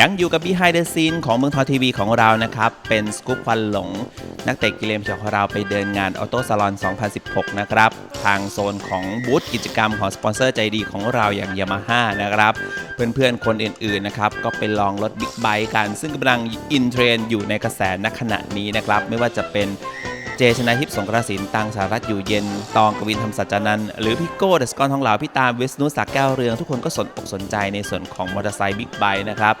ยังอยู่กับ Behind the Scene ของเมืองทองทีวีของเรานะครับ เป็นสกู๊ปควันหลง นักเตะกิเลนของเราไปเดินงานออโต้ซาลอน 2016 นะครับ ทางโซนของบูธกิจกรรมของสปอนเซอร์ใจดีของเราอย่างยามาฮ่านะครับ เพื่อนๆ คนอื่นๆ นะครับ ก็ไปลองรถบิ๊กไบค์กัน ซึ่งกำลังอินเทรนด์อยู่ในกระแสณขณะนี้นะครับ ไม่ว่าจะเป็น เจชนะทิพย์สงกระสินตังสารัตอยู่เย็น ตองกวินธรรมสัจจานันท์หรือพี่โก้เดสกอนทองเหลาพี่ตามวิษณุสักแก้วเรือง ทุกคนก็สนอกสนใจในส่วนของมอเตอร์ไซค์บิ๊กไบค์นะครับ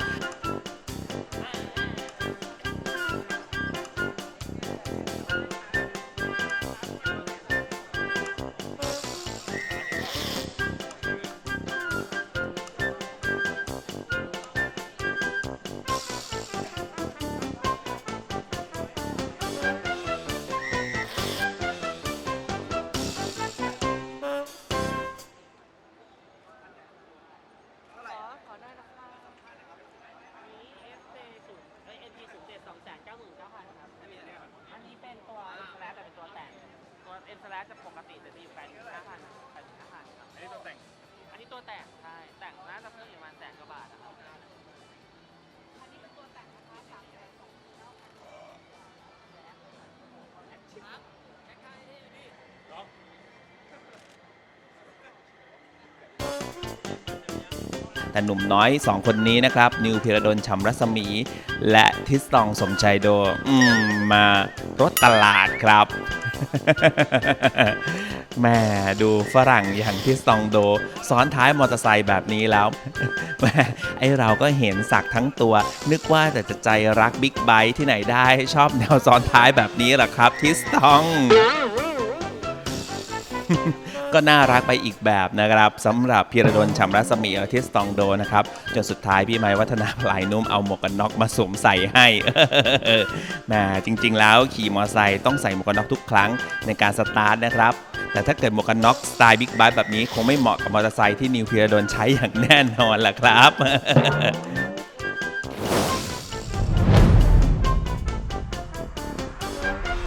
ตัว M slash จะปกติจะมีอยู่แปดถึงห้าพันแปดถึงห้าพันครับ อันนี้ตัวแต่งอันนี้ตัวแต่งใช่แต่งน่าจะเพิ่มอยู่ประมาณแสนกว่าบาทนะครับอันนี้เป็นตัวแต่หนุ่มน้อย 2 คนนี้นะครับ นิวพิรดลชำรัศมี และทิสตองสมชัยโด อืม มารถตลาดครับ แม่ดูฝรั่งอย่างทิสตองโด ซ้อนท้ายมอเตอร์ไซค์แบบนี้แล้วแม่ไอเราก็เห็นสักทั้งตัว นึกว่าแต่จะใจรักบิ๊กไบค์ที่ไหนได้ชอบแนวซ้อนท้ายแบบนี้แหละครับทิสตอง ก็น่ารักไปอีกแบบนะครับสำหรับพีระดลชำรัศมีอาทิสตองโดนะครับจนสุดท้ายพี่ไม้วัฒนาพลายนุ่มเอาหมวกกันน็อกมาสวมใส่ให้แหมจริง ๆ แล้วขี่มอเตอร์ไซค์ต้องใส่หมวกกันน็อกทุกครั้งในการสตาร์ทนะครับแต่ถ้าเกิดหมวกกันน็อกสไตล์บิ๊กไบค์แบบนี้คงไม่เหมาะกับมอเตอร์ไซค์ที่นิวพีระดลใช้อย่างแน่นอนล่ะครับ